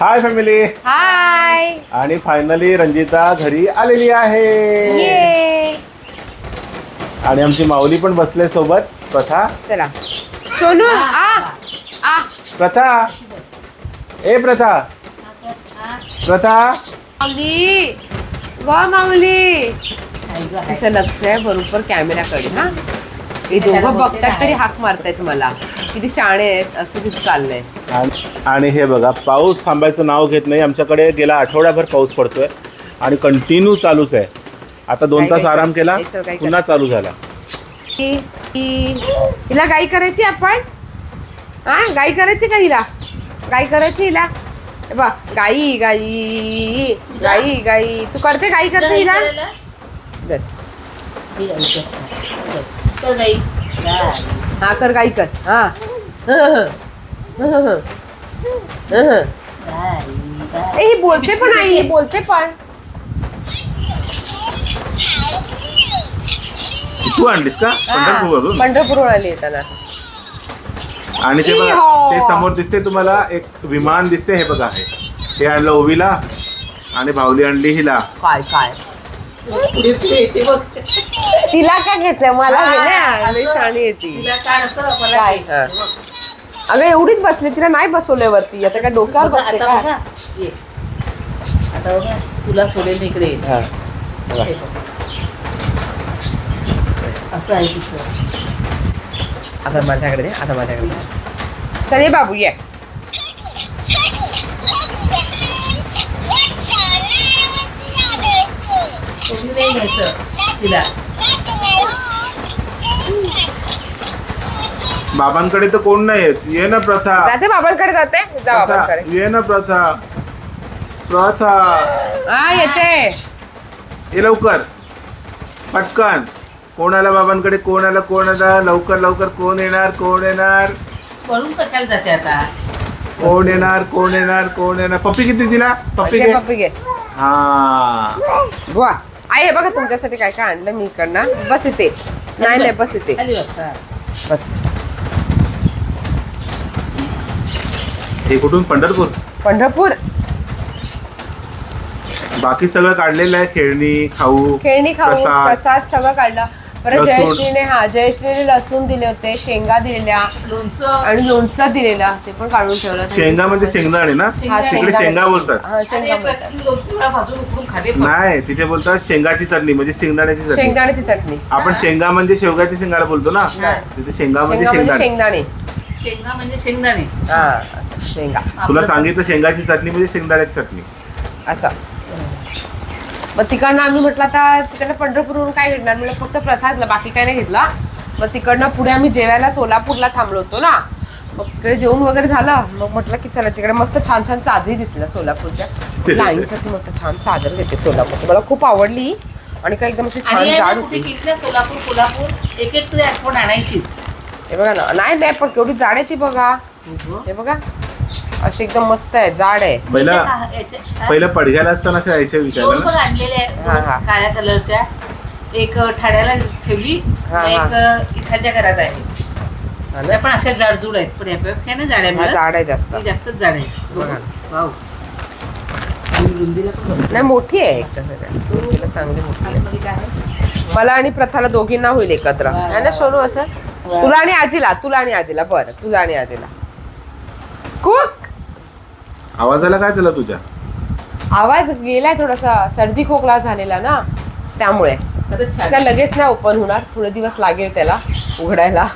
Hi family हाय आणि finally Ranjita घरी आलेली आहे. ये आणि आमची माऊली पण बसले सोबत. प्रथा. चला. सोनू आ आ. प्रथा. ए प्रथा. प्रथा. माऊली. वा माऊली. तिचं लक्ष आहे बरोबर कॅमेराकडे हा हे दोघं बघतात तरी हाक मारतायत मला. किती शाणे आहेत असं तिथं चाललंय. आणि- आणि हे बघा पाऊस थांबायचं नाव घेत नाही. आमच्याकडे गेला आठवड्याभर पाऊस पडतोय आणि कंटिन्यू चालूच आहे. आता दोन काय- तास काय- आराम केला काय- पुन्हा चालू झाला. ही- हिला गाई करायची आपण? हा गाई करायची का हिला? गाई करायची हिला? हे बघ गाई गाई गाई गाई. तू करते गाई करते हिला? दर. हा कर गाई कर. हा. ए ही बोलते पण आई ही बोलते पण. तू आणलीस का? पंढरपूरवरून पंढरपूर आली येताना आणि ते बघा. ते समोर दिसते तुम्हाला एक विमान दिसते हे बघा. हे हे आणलं ओवीला आणि भावली आणली हिला. काय काय? तिला काय घेतलंय? मला घे ना लई शाणी येते काय हा. अगं एवढीच बसली तिला नाही बसवलंय वरती. आता काय डोक्यावर बसते आता का बघा. ये. आता बघा तुला सोडेल मी इकडे येईल. हा. हे बघ. असं आहे तिचं. आता माझ्याकडे दे, आता माझ्याकडे दे. चल ये बाबू ये. कोणी नाही घ्यायचं तिला. बाबांकडे तर कोण नाही येत ये ना प्रथा. जाते बाबांकडे जाते. जा प्रथा बाबांकडे. ये ना प्रथा. प्रथा. हा येते. ये लवकर. पटकन. कोणाला बाबांकडे कोणाला कोणाला? लवकर लवकर. कोण येणार कोण येणार? कशाला जाते आता? कोण येणार कोण येणार कोण येणार? पप्पी किती दिला पप्पी घे. पप्पी घे. हा. बुवा. आई हे बघा तुमच्यासाठी काय काय आणलं मी इकडनं. बस इथे. नाही नाही बस इथे. बस. हे कुठून? पंढरपूर. पंढरपूर. बाकी सगळं काढलेलं आहे खेळणी खाऊ खेळणी खाऊ प्रसाद. प्रसाद सगळं काढलं. परत. जयश्रीने हा जयश्रीने लसूण दिले होते शेंगा दिलेल्या लोणचं. आणि लोणचं दिलेला ते पण काढून ठेवलं. शेंगा म्हणजे शेंगदाणे ना? हा, तिकडे शेंगा बोलतात. हा शेंगा. नाही तिथे बोलतात शेंगाची चटणी म्हणजे शेंगदाण्याची चटणी. शेंगदाण्याची चटणी. आपण शेंगा म्हणजे शेवगाची शेंगाला बोलतो ना. तिथे शेंगा म्हणजे शेंगा म्हणजे शेंगदाणे. शेंगदाणे. शेंगा म्हणजे शेंगदाणे. हा असं, शेंगा. तुला सांगितलं शेंगाची चटणी म्हणजे शेंगदाण्याची चटणी. असं. मग तिकडनं आम्ही म्हटलं आता तिकडनं पंढरपूरवरून काय घेतणार म्हणजे फक्त प्रसादला बाकी काय नाही घेतला. मग तिकडनं पुढे आम्ही जेवायला सोलापूरला थांबलो होतो ना. मग तिकडे जेवण वगैरे झालं. मग म्हटलं की चला तिकडे मस्त छान छान चादरी दिसल्या सोलापूरच्या. लाईनसाठी मस्त छान चादर घेते सोलापूरची मला खूप आवडली. आणि काय एकदम अशी छान जाड होती. सोलापूर कोल्हापूर? एक एक तरी आठवण आणायचीच. हे बघा ना नाही नाही पण केवढी जाड आहे ती बघा. हे बघा. अशी एकदम मस्त आहे जाड आहे. पहिला पहिलं पडघ्याला असताना अशा यायच्या दोन हा, हा. काळ्या कलरच्या. एक ठाण्याला ठेवली हा, हा. एक घरात आहे. हा ना? त्या पण अशा जाडजूड आहेत पण यापेक्षा ना जाड्या हा, मिळत जाड आहे जास्त. ती जास्तच जाड आहे. बघा. वाव. आणि रुंदीला पण बघ. नाही मोठी आहे एक. तसं चांगली मोठी आहे. आतमध्ये काय आहे? मला आणि प्रथाला दोघींना होईल एकत्र. वा, है ना सोनू असं? वा. तुला आणि आजीला तुला आणि आजीला. बरं तुला आणि आजीला. आवाजाला काय झालं तुझ्या? आवाज गेलाय थोडासा सर्दी खोकला झालेला ना त्यामुळे. काय लगेच नाही ओपन होणार थोडे दिवस लागेल त्याला उघडायला.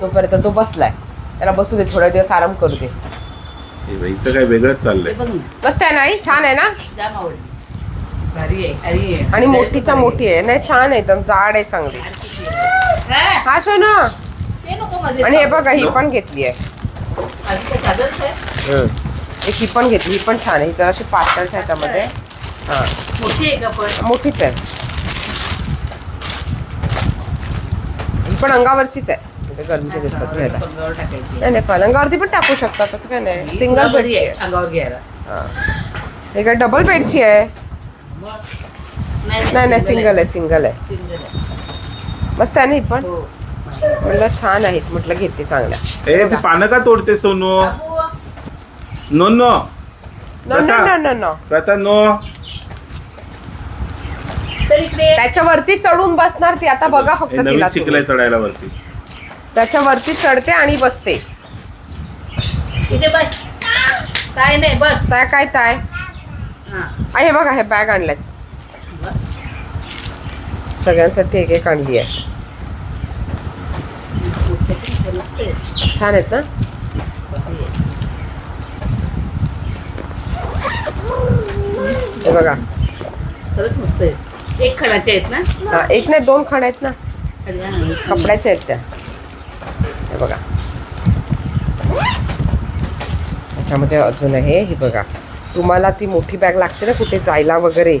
तोपर्यंत तो बसलाय. त्याला बसू दे थोडे दिवस आराम करू दे. हे बाई, इथं काय वेगळंच चाललंय. बघ ना. मस्त आहे नाही छान आहे ना? जाम आवडली भारी आहे भारी आहे. आणि मोठीच्या मोठी आहे. नाही छान आहे एकदम जाड आहे चांगली? हा ते नको माझे आणि हे बघा ही पण घेतली आधी आहे. एक ही पण घेतली ही पण छान आहे. ही तर अशी पातळच्या ह्याच्यामध्ये हा. मोठीच आहे ही पण अंगावरचीच आहे. म्हणजे गरमीच्या दिवसात घ्यायला. पंगावर टाकायची. नाही नाही पलंगावरती पण टाकू शकता. तसं काय नाही. सिंगल बेडची आहे आहे. अंगावर घ्यायला. हा. हे काय डबल बेडची आहे? नाही नाही सिंगल आहे. सिंगल आहे. मस्त आहे ना ही पण? हो. म्हटलं छान आहेत म्हटलं घेते चांगल्या. पानं का तोडते सोनू? बाबू, no no no no no no no प्रथा नो तर इकडे त्याच्यावरती चढून बसणार ती. आता बघा फक्त हे तिला नवीन तुम्ही. शिकलाय चढायला वरती. त्याच्यावरती चढते आणि बसते. इथे बस. काय नाही बस. काय काय ताय? हा. आ, हे बघा हे बॅग आणल्यात सगळ्यांसाठी एक एक आणली आहे. छान आहेत ना? हे बघा. खरंच मस्त एक खडाचे आहेत ना? हा एक नाही दोन खण आहेत ना. अरे हा. कपड्याच्या आहेत त्या. हे बघा. त्याच्यामध्ये अजून आहे ही बघा. तुम्हाला ती मोठी बॅग लागते ना कुठे जायला वगैरे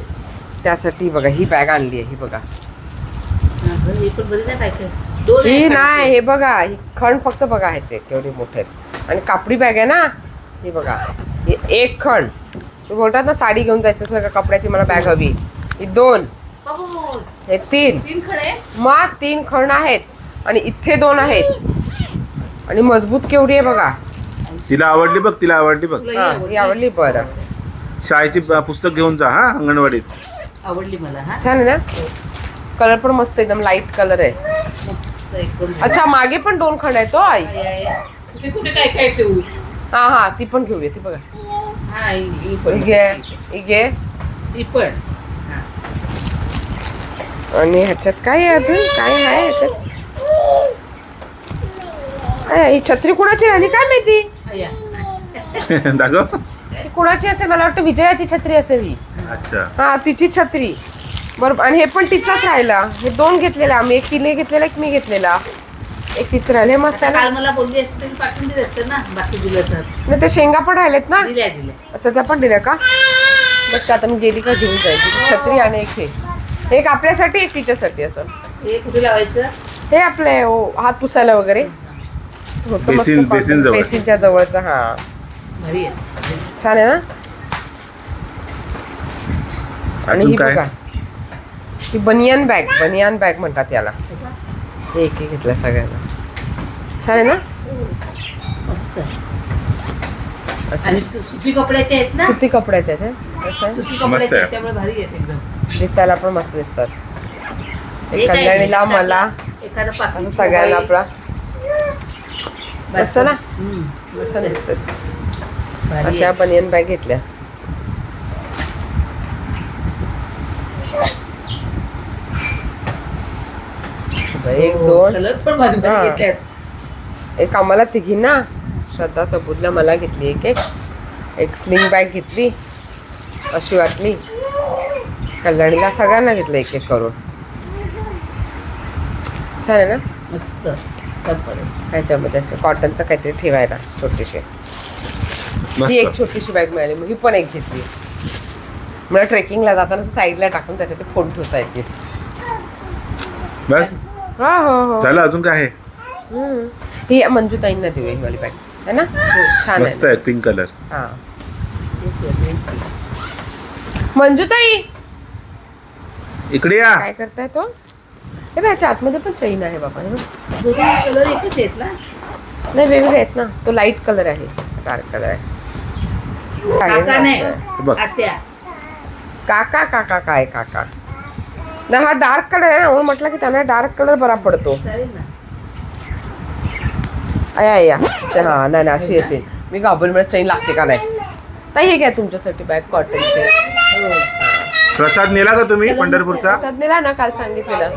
त्यासाठी बघा ही बॅग आणली आहे ही बघा. हा, बरं, हे पण बरी नाही काय काय. दोन ही आहेत नाही खडाचे. हे बघा ही खण फक्त बघा ह्याचे केवढे मोठे आहेत. आणि कापडी बॅग आहे ना ही बघा. ही एक खण. तुम्ही बोलतात ना साडी घेऊन जायचं का कपड्याची मला बॅग हवी. ही दोन. हे तीन. तीन खडे? मग तीन खण आहेत आणि इथे दोन आहेत. आणि मजबूत केवढी आहे बघा. तिला आवडली बघ तिला आवडली बघ. ही हा आवडली? ही बरं. शाळेची पुस्तक घेऊन जा हा अंगणवाडीत. आवडली मला हा. छान आहे ना? कलर पण मस्त एकदम लाइट कलर आहे. मस्त एकदम अच्छा मागे पण दोन खंड आहेत तो आई. आहे, आहे. कुठे कुठे काय काय ठेवू हा हा ती पण घेऊया ती बघा. पण. हा. आणि ह्याच्यात काय आहे अजून? काय आहे ह्याच्यात? ही छत्री कुणाची आली काय माहिती. दाखव. कुणाची असेल? मला वाटतं विजयाची छत्री असेल ही. अच्छा. हा तिची छत्री. बरोबर आणि हे पण तिचाच राहिला. हे दोन घेतलेले आम्ही. एक तिने घेतलेला एक मी घेतलेला. एक तिचं राहिले मस्त आहे काल मला बोलली असते मी पाठवून दिले असते ना बाकी दिलं तर. नाही ते शेंगा पण राहिलेत ना? दिल्या दिल्या. अच्छा त्या पण दिल्या का? बघ आता मी गेली का घेऊन जायची. छत्री आणि एक हे. एक आपल्यासाठी एक तिच्यासाठी असं. हे कुठे लावायचं? हे आपले ओ, हात पुसायला वगैरे. होतं मस्त बेसिन- पासून. बेसिन जवळ. बेसिनच्या जवळचा हा. भारी आहे. छान आहे ना? आणि अजून ही काय? बघा. ही बनियान बॅग बनियान बॅग म्हणतात याला. हे एक एक घेतलं सगळ्यांना छान आहे ना मस्त आणि सु- सुती कपड्याचे आहेत ना सुती कपड्याचे आहेत हे. कसं आहे सुती मस्त कपड्याचे आहे. आहेत त्यामुळे भारी आहेत एकदम दिसायला पण मस्त दिसतात हे एक कल्याणीला मला? एखादं असं सगळ्यांना मोबाईल. आपला मस्त ना? हम्म, मस्त. दिसतात भारी अशा आहे. बनियन बॅग घेतल्या एक दोन. कलर पण भारी हा. घेतल्यात एक आम्हाला तिघींना. श्रद्धा सबूतला मला घेतली एक एक. एक स्लिंग बॅग घेतली. अशी वाटली. कल्याणीला सगळ्यांना घेतलं एक एक करून. छान आहे ना? मस्त. कपडे ह्याच्यामध्ये असं कॉटनचं काहीतरी ठेवायला छोटीशी. ही एक मस्त. छोटीशी बॅग मिळाली. मग ही पण एक घेतली. मला ट्रेकिंगला जाताना साईडला टाकून त्याच्यात ते फोन ठेवता येते बस. हो हो हो. झालं अजून काय आहे? हम्म. ही मंजूताईंना देऊया ही वाली बॅग है ना? छान मस्त आहे आहे पिंक कलर हा. मंजूताई! इकडे या. काय करताय तो? हे बघ, ह्याच्या आतमध्ये पण चैन आहे बाबा हे बघ. दोन्ही कलर एकच आहेत ना नाही वेगवेगळे आहेत ना. तो लाइट कलर आहे. डार्क कलर आहे. काका नाही. बघ. आत्या. काका काका काय काका? नाही हा डार्क कलर आहे ना म्हणून म्हटलं की त्यांना डार्क कलर बरा पडतो. ना अया या हा नाही नाही अशी असेल मी घाबरली मला चैन लागते का नाही? ताई हे घ्या तुमच्यासाठी बॅग कॉटनचे प्रसाद नेला का तुम्ही पंढरपूरचा? सध्याला ना काल सांगितलेलं.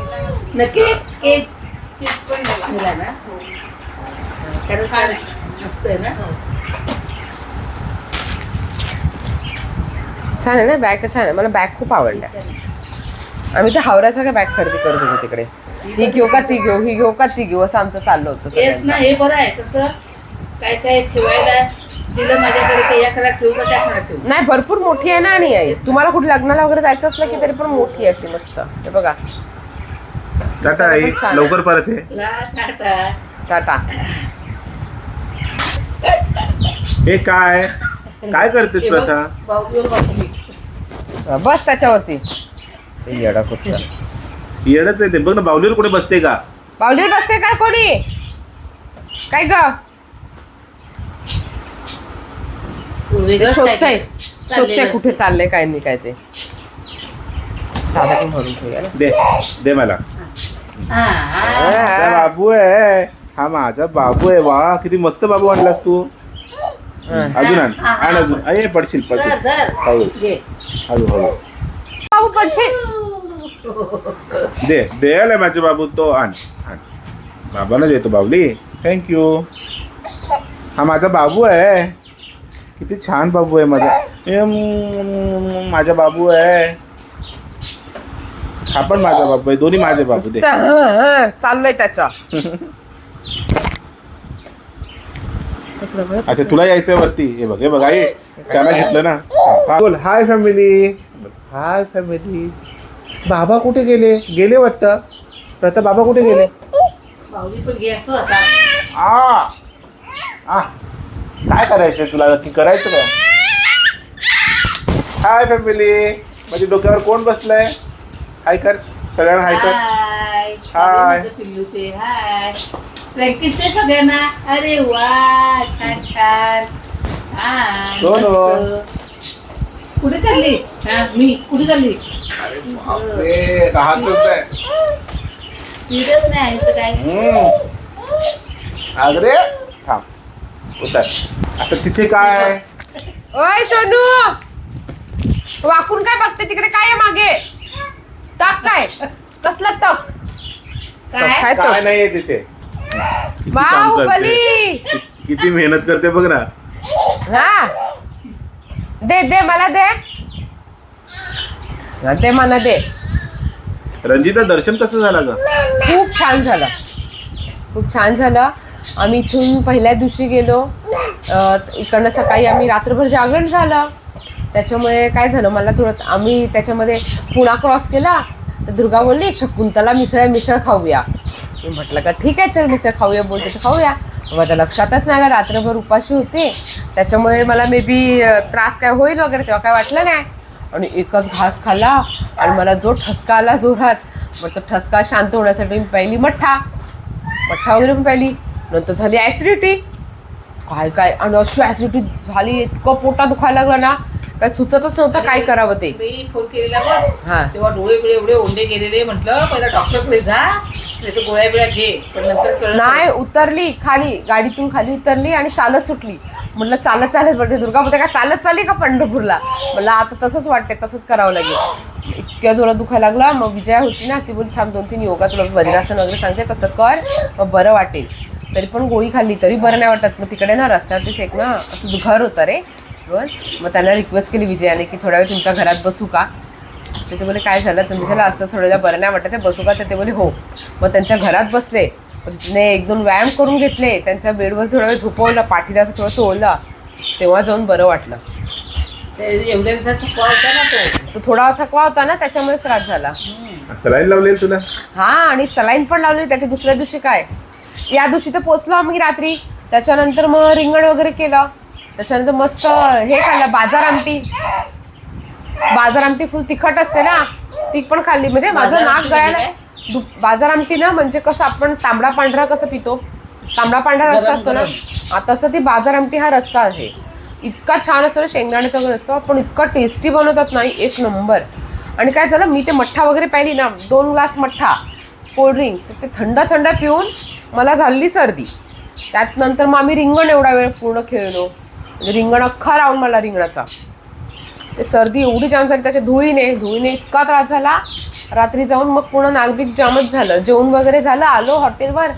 नक्की केक केक पण दिला ना? कारण छान आहे. मस्त आहे ना? छान आहे ना? बॅग छान आहे. मला बॅग खूप आवडल्या. आम्ही तर हावऱ्यासारख्या बॅग खरेदी करत होतो तिकडे. ही घेऊ का ती घेऊ ही घेऊ का ती घेऊ असं आमचं चाललं होतं हेच ना सगळ्यांचं. हे बरं आहे कसं काय काय ठेवायला दिलं माझ्याकडे की या खरात ठेवू का त्या खरात ठेवू? नाही भरपूर मोठी आहे ना आणि आई. तुम्हाला कुठे लग्नाला वगैरे जायचं असलं की तरी पण मोठी आहे अशी मस्त. हे बघा. टाटा आई छान आहे. लवकर परत ये. ला टाटा. टाटा. हे काय? काय करतेस हे बघ, प्रथा? बाहुलीवर बसली बस त्याच्यावरती. येडा कुठचा? येडच आहे ते. बघ ना बावलीवर कोणी बसते का? बावलीवर बसते काय कोणी? काय ग? शोधतंय. शोधतंय कुठे चाललंय काय नाही काय ते. साधा भरून ठेवूया ना दे दे मला. माझा बाबू आहे. हा माझा बाबू आहे. वा किती मस्त बाबू आणलास तू. अजून आण. आण अजून. अये पडशील पडशील. हळू. हळू हळू. बाबू पडशील दे दे आलाय माझे बाबू तो आण आण. बाबाला देतो बाबली थँक्यू हा माझा बाबू आहे. किती छान बाबू आहे माझा. माझा बाबू आहे. हा पण माझा बाबू आहे. दोन्ही माझे बाबू दे. चाललंय त्याचा. अच्छा तुला यायचंय वरती. हे बघ हे बघ आई. त्याला घेतलं ना. बोल हाय फॅमिली हाय फॅमिली. बाबा कुठे गेले? गेले वाटतं. प्रथा बाबा कुठे गेले? भाऊजी पण घे असं आता. आ. आ. काय करायचंय तुला? नक्की करायचं काय? Hi family. माझ्या डोक्यावर कोण बसलंय? हाय कर. सगळ्यांना हाय कर. हाय. हाय. माझं पिल्लूचे हाय. प्रॅक्टिस आहे सगळ्यांना. अरे वा. छान छान. मस्त. कुठे चालली? हा मी कुठे चालली? बापरे, राहतच आहे स्पीडच नाही आहे तर काय? हम्म. आगरे थांब. उतर. आता तिथे काय ओय सोनू! वाकून काय बघते? तिकडे काय आहे मागे? तक काय? कसला तक? काय? काय काय तक नाहीये तिथे. किती काम करते. बाहुबली! कि- किती मेहनत करते बघ ना. हा. दे दे मला दे. दे मला दे. रंजिता दर्शन कसं झालं ग खूप छान झालं. खूप छान झालं. आम्ही इथून पहिल्या दिवशी गेलो. अ, इकडनं सकाळी आम्ही रात्रभर जागरण झालं. त्याच्यामुळे काय झालं मला थोडं आम्ही त्याच्यामध्ये पुणा क्रॉस केला. तर दुर्गा बोलली शकुंतला मिसळ मिसळ खाऊया. मी म्हटलं का ठीक आहे चल मिसळ खाऊया बोलते तर खाऊया. माझ्या लक्षातच नाही का रात्रभर उपाशी होते. त्याच्यामुळे मला मे बी त्रास काय होईल वगैरे तेव्हा काय वाटलं नाही. आणि एकच घास खाल्ला आणि मला जो ठसका आला जोरात मग तो ठसका शांत होण्यासाठी मी पहिली मठ्ठा मठ्ठा वगैरे पण पहिली. नंतर झाली ॲसिडिटी काय काय आणि अशी ॲसिडिटी झाली. इतकं पोटा दुखायला लागलं ना. काय सुचतच नव्हतं काय करावं ते. मी फोन केलेला बघ हा. तेव्हा डोळे बिळे एवढे ओंडे गेलेले म्हटलं पहिला डॉक्टरकडे जा नाही तर गोळ्या बिळ्या घे. पण नंतर कळलं नाही उतरली खाली गाडीतून खाली उतरली आणि चालत सुटली. म्हटलं चालत चालत म्हणजे दुर्गा बोलते का चालत चालली का पंढरपूरला? म्हणलं आता तसंच वाटते तसंच करावं लागेल. इतक्या जोरात दुखायला लागला. मग विजया होती ना ती बोलली थांब दोन तीन योगा तुला वज्रासन वगैरे सांगते तसं कर मग बरं वाटेल. तरी पण गोळी खाल्ली तरी बरं नाही वाटत. मग तिकडे ना रस्त्यावरतीच एक ना असं घर होतं रे. बरं मग त्यांना रिक्वेस्ट केली विजयाने की थोड्या वेळ तुमच्या घरात बसू का? तर ते बोले काय झालं? तुम्ही झालं असं थोडं वेळा बरं नाही वाटत आहे बसू का? तर ते बोले हो. मग त्यांच्या घरात बसले. मग तिने एक दोन व्यायाम करून घेतले. त्यांच्या बेडवर थोडा वेळ झोपवलं पाठीला असं थोडं चोळलं तेव्हा जाऊन बरं वाटलं. ते एवढ्या दिवसात थकवा होता ना तो? तो थोडा थकवा होता ना त्याच्यामुळेच त्रास झाला. सलाईन लावलेल तुला? हा आणि सलाईन पण लावली त्याच्या दुसऱ्या दिवशी काय? या दिवशी तर पोचलो आम्ही रात्री. त्याच्यानंतर मग रिंगण वगैरे केलं. त्याच्यानंतर मस्त हे खाल्लं बाजार आमटी. बाजार आमटी फुल तिखट असते ना ती पण खाल्ली. म्हणजे माझं नाक गळायला म्हणजे दु- बाजार आमटी ना म्हणजे कसं आपण तांबडा पांढरा कसं पितो? तांबडा पांढरा रस्सा गरम- असतो ना तसं ती बाजार आमटी हा रस्सा आहे. इतका छान असतो ना शेंगदाण्याचा वगैरे असतो पण इतका टेस्टी बनवतात नाही एक नंबर. आणि काय झालं मी ते मठ्ठा वगैरे प्यायली ना दोन ग्लास मठ्ठा कोल्ड्रिंक तर ते थंड थंड पिऊन मला झाली सर्दी. त्यात नंतर मग आम्ही रिंगण एवढा वेळ पूर्ण खेळलो. रिंगण अख्खा राऊंड मला रिंगणाचा. ते सर्दी एवढी जाम झाली त्याच्या धुळीने धुळीने इतका त्रास झाला. रात्री जाऊन मग पूर्ण नागरिक जामच झालं. जेवण वगैरे झालं आलो हॉटेलवर.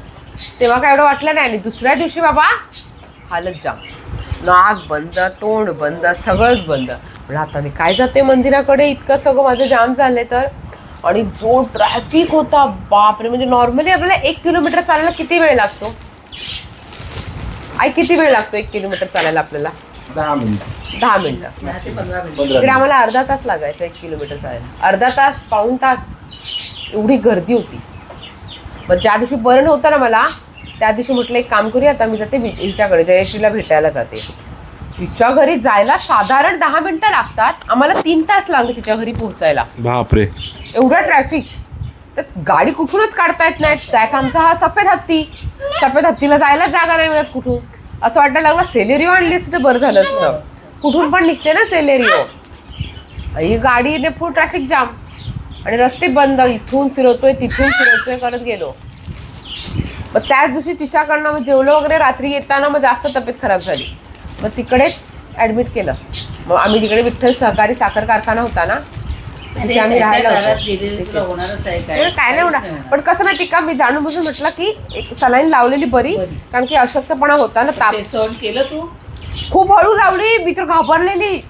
तेव्हा काय एवढं वाटलं नाही. आणि दुसऱ्या दिवशी बाबा हालत जाम. नाक बंद तोंड बंद सगळंच बंद. म्हणजे आता मी काय जाते मंदिराकडे? इतकं सगळं माझं जाम झालंय तर. आणि जो ट्रॅफिक होता बापरे. म्हणजे नॉर्मली आपल्याला एक किलोमीटर चालायला किती वेळ लागतो? आई किती वेळ लागतो एक किलोमीटर चालायला आपल्याला? दहा मिनिट. दहा मिनिटं. पंधरा इकडे मिनिट आम्हाला अर्धा तास लागायचा एक किलोमीटर चालायला. अर्धा तास पाऊण तास एवढी गर्दी होती. मग ज्या दिवशी बरं होतं ना मला त्या दिवशी म्हटलं एक काम करूया आता मी जाते वि- हिच्याकडे जयश्रीला भेटायला जाते. तिच्या घरी जायला साधारण दहा मिनिटं लागतात. आम्हाला तीन तास लागले तिच्या घरी पोहोचायला. बापरे. एवढा ट्रॅफिक तर गाडी कुठूनच काढता येत नाही. त्यात आमचा हा सफेद हत्ती. सफेद हत्तीला जायला जागा नाही मिळत कुठून. असं वाटायला लागलं सेलेरिओ आणलीस तर बरं झालं असतं. कुठून पण निघते ना सेलेरिओ ही गाडी येते फुल ट्रॅफिक जाम आणि रस्ते बंद इथून फिरवतोय तिथून फिरवतोय करत गेलो. मग त्याच दिवशी तिच्याकडनं मग जेवलो वगैरे रात्री येताना मग जास्त तब्येत खराब झाली. मग तिकडेच ॲडमिट केलं. मग आम्ही तिकडे विठ्ठल सहकारी साखर कारखाना होता ना राहायला होतो. आहे. काय? नाही होणार. पण कसं माहिती का? मी जाणून बुजून म्हटलं की एक सलाईन लावलेली बरी बरी. कारण की अशक्तपणा होता ना ताप. सहन केलं तू? खूप हळू लावली मी तर घाबरलेली.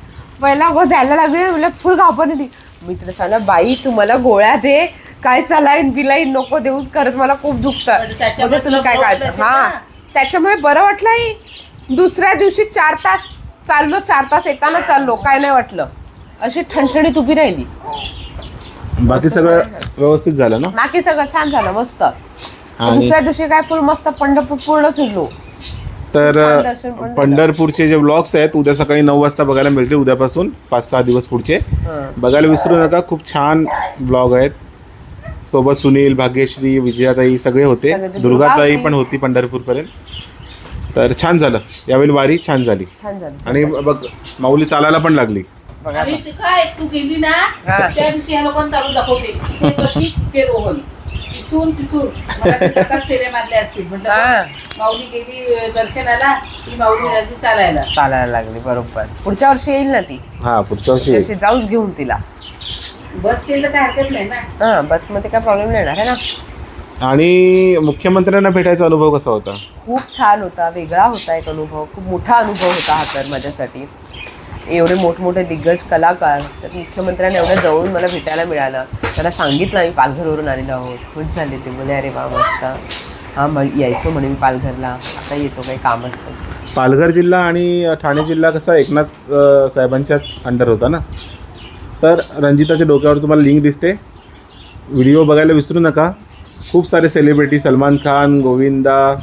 पहिला गो द्यायला लागली मला फुल घाबरलेली. मी तर सांगा बाई तू मला गोळ्या दे. काय चलाईन बिलाईन नको देऊच करत मला खूप दुखतं. पण त्याच्यामुळे म्हणजे तुला काय भूक हा. ना. त्याच्यामुळे बरं वाटलंय दुसऱ्या दिवशी चार तास चाललो चार तास येताना चाललो काय नाही वाटलं. अशी ठणठणीत उभी राहिली. बाकी सगळं व्यवस्थित झालं ना? बाकी सगळं छान झालं मस्त. दुसऱ्या दिवशी काय फुल मस्त पंढरपूर पूर्ण फिरलो. तर. पंढरपूरचे जे ब्लॉग्स आहेत उद्या सकाळी नऊ वाजता बघायला मिळतील उद्यापासून पाच सहा दिवस पुढचे. बघायला विसरू नका खूप छान ब्लॉग आहेत. सोबत सुनील भाग्यश्री विजयाताई सगळे होते. दुर्गाताई दुर्गा पण होती पंढरपूरपर्यंत. तर छान झालं. यावेळी वारी छान झाली. आणि बघ माऊली चालायला पण लागली. आणि ते काय तू गेली ना. त्या दिवशी ह्या लोकांना चालू दाखवते? ते प्रतीक, ते रोहन. इथून तिथून. मला ते सात आठ फेऱ्या मारल्या असतील. म्हटलं हा. माऊली गेली दर्शनाला माऊली लागली चालायला. चालायला लागली बरोबर. पुढच्या वर्षी येईल ना ती? हा पुढच्या वर्षी तशी जाऊच घेऊन तिला. बस केलं तर काय हरकत नाही ना? हा बसमध्ये काय प्रॉब्लेम नाही येणार आहे ना? आणि मुख्यमंत्र्यांना भेटायचा अनुभव कसा होता? खूप छान होता वेगळा होता एक अनुभव खूप मोठा अनुभव होता हा तर माझ्यासाठी. एवढे मोठमोठे दिग्गज कलाकार तर मुख्यमंत्र्यांना एवढं जवळून मला भेटायला मिळालं. त्याला सांगितलं आम्ही पालघरवरून आलेलो आहोत. खुश झाले ते बोले अरे वा मस्त. हां मग यायचो म्हणे मी पालघरला. आता येतो काही काम असतं. पालघर जिल्हा आणि ठाणे जिल्हा कसा एकनाथ अ, साहेबांच्याच अंडर होता ना? तर रंजिताच्या डोक्यावर तुम्हाला लिंक दिसते. व्हिडिओ बघायला विसरू नका. खूप सारे सेलिब्रिटी सलमान खान गोविंदा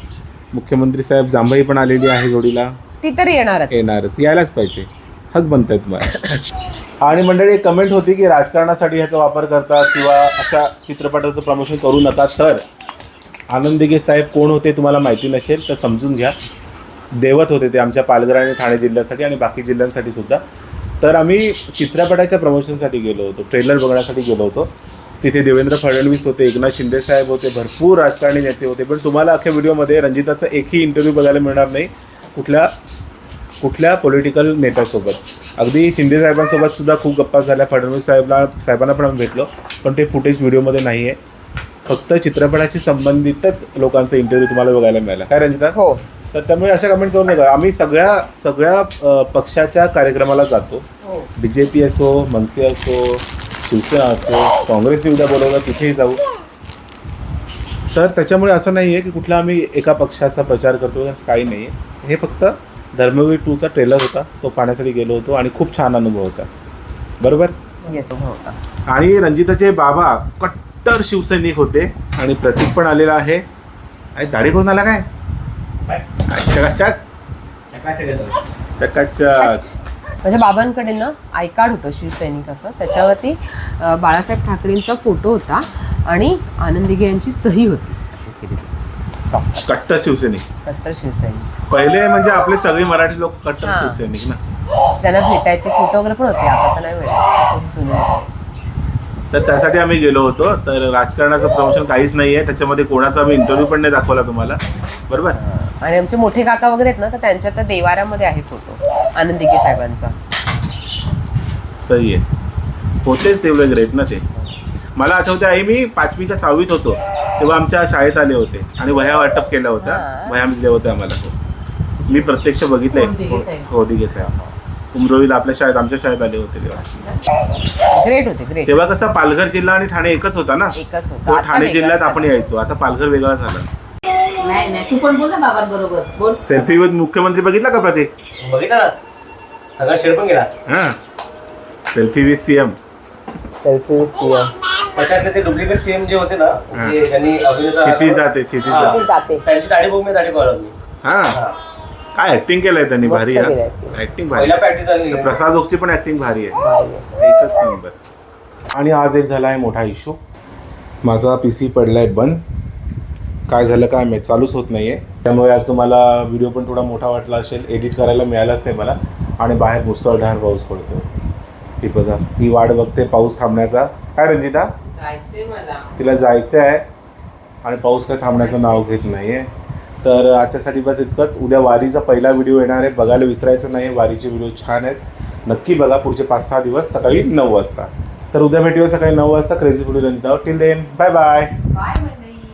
मुख्यमंत्री साहेब जांभई पण आलेली आहे जोडीला. ती तर येणारच. येणारच. यायलाच पाहिजे. हक बनताय तुम्हाला. आणि मंडळी एक कमेंट होती की राजकारणासाठी ह्याचा वापर करतात किंवा अशा चित्रपटाचं प्रमोशन करू नका तर आनंद दिघे साहेब कोण होते तुम्हाला माहिती नसेल तर समजून घ्या. देवत होते ते आमच्या पालघर आणि ठाणे जिल्ह्यासाठी आणि बाकी जिल्ह्यांसाठी सुद्धा. तर आम्ही चित्रपटाच्या प्रमोशनसाठी गेलो होतो ट्रेलर बघण्यासाठी गेलो होतो. तिथे देवेंद्र फडणवीस होते एकनाथ शिंदे साहेब होते भरपूर राजकारणी नेते होते. पण तुम्हाला अख्ख्या व्हिडिओमध्ये रंजिताचा एकही इंटरव्ह्यू बघायला मिळणार नाही. कुठल्या कुठल्या पॉलिटिकल नेत्यासोबत? अगदी शिंदे साहेबांसोबत सुद्धा खूप गप्पा झाल्या. फडणवीस साहेबला साहेबांना पण आम्ही भेटलो पण ते फुटेज व्हिडिओमध्ये नाही आहे फक्त चित्रपटाशी संबंधितच लोकांचा इंटरव्ह्यू तुम्हाला बघायला मिळाला. काय रंजिता? हो. तर त्यामुळे अशा कमेंट करू नका. आम्ही सगळ्या सगळ्या पक्षाच्या कार्यक्रमाला जातो. हो. बी जे पी असो मनसे असो शिवसेना असो काँग्रेसने उद्या बोलवलं तिथेही जाऊ. तर त्याच्यामुळे असं नाही आहे की कुठला आम्ही एका पक्षाचा प्रचार करतो असं काही नाही आहे हे फक्त धर्मवीर टूचा ट्रेलर होता तो पाहण्यासाठी गेलो होतो आणि खूप छान अनुभव होता. बरोबर? येस होता. आणि रंजिताचे बाबा कट्टर शिवसैनिक होते आणि प्रतीक पण आलेला आहे. आणि दाढी करून आला काय? चकाचक. चकाचक. माझ्या बाबांकडे ना आय कार्ड होतं शिवसैनिकाचं. त्याच्यावरती अं, बाळासाहेब ठाकरेंचा फोटो होता आणि आनंद दिघे यांची सही होती. अशी केली. होती. कट्टर शिवसैनिक. कट्टर शिवसैनिक. पहिले म्हणजे आपले सगळे मराठी लोक कट्टर हा. शिवसैनिक ना. त्यांना भेटायचे फोटो वगैरे पण होते आता तर नाही भेटायचे खूप जुने. होते. तर त्यासाठी आम्ही गेलो होतो. तर राजकारणाचं प्रमोशन काहीच नाही आहे त्याच्यामध्ये कोणाचा आम्ही इंटरव्ह्यू पण नाही दाखवला तुम्हाला. बरोबर? आणि आमचे मोठे काका वगैरे आहेत ना तर त्यांच्या त्या देवाऱ्यामध्ये आहे फोटो आनंद दिघे साहेबांचा. सही आहे. होतेच तेवढे ग्रेट ना ते. मला आठवते आई मी पाचवी का सहावीत होतो. तेव्हा आमच्या शाळेत आले होते. आणि वह्या वाटप केल्या होत्या. हा. वह्या दिल्या होत्या आम्हाला. मी प्रत्यक्ष बघितलंय कोण दिघे साहेब? हो दिघे साहेब उमरोईला आपल्या शाळेत आमच्या शाळेत आले होते तेव्हा. ग्रेट होते ग्रेट तेव्हा कसं पालघर जिल्हा आणि ठाणे एकच होता ना? एकच होतं. तो आता ठाणे जिल्ह्यात झाला. आपण यायचो. आता पालघर वेगळा झाला. नाही नाही. तू पण बोल ना बाबांबरोबर. बोल. सेल्फी विथ मुख्यमंत्री बघितला का प्रतीक? बघितलं ना. सगळा शेड पण गेला. हा. Selfie with CM selfie CM त्याच्यातले ते डुप्लिकेट सीएम जे होते ना हा. ते त्यांनी अभिनेता क्षितिज जाते क्षितिज हा. जाते. जाते. त्यांची दाढी बघून मी दाढी पाहिलं मी हा. काय ऍक्टिंग केलंय त्यांनी मस्त भारी केलंय. ऍक्टिंग भारी. पहिला प्रॅक्टिस झाली. प्रसाद ओकची पण ऍक्टिंग भारी आहे. एकच नंबर आणि आज एक झाला आहे मोठा इश्यू माझा पी सी पडलाय बंद. काय झालं काय माहीत? चालूच होत नाहीये. त्यामुळे आज तुम्हाला व्हिडिओ पण थोडा मोठा वाटला असेल. एडिट करायला मिळालाच नाही मला. आणि बाहेर मुसळधार पाऊस पडतो ही बघा. ही वाट बघते पाऊस थांबण्याचा. काय रंजिता? तिला जायचं आहे आणि पाऊस काय थांबण्याचं नाव घेत नाही आहे तर आजच्यासाठी बस इतकंच. उद्या वारीचा पहिला व्हिडिओ येणार आहे. बघायला विसरायचं नाही. वारीचे व्हिडिओ छान आहेत. नक्की बघा पुढचे पाच सहा दिवस सकाळी नऊ वाजता. तर उद्या भेटूया सकाळी नऊ वाजता. Crazy video रंजितावर. Till then bye bye bye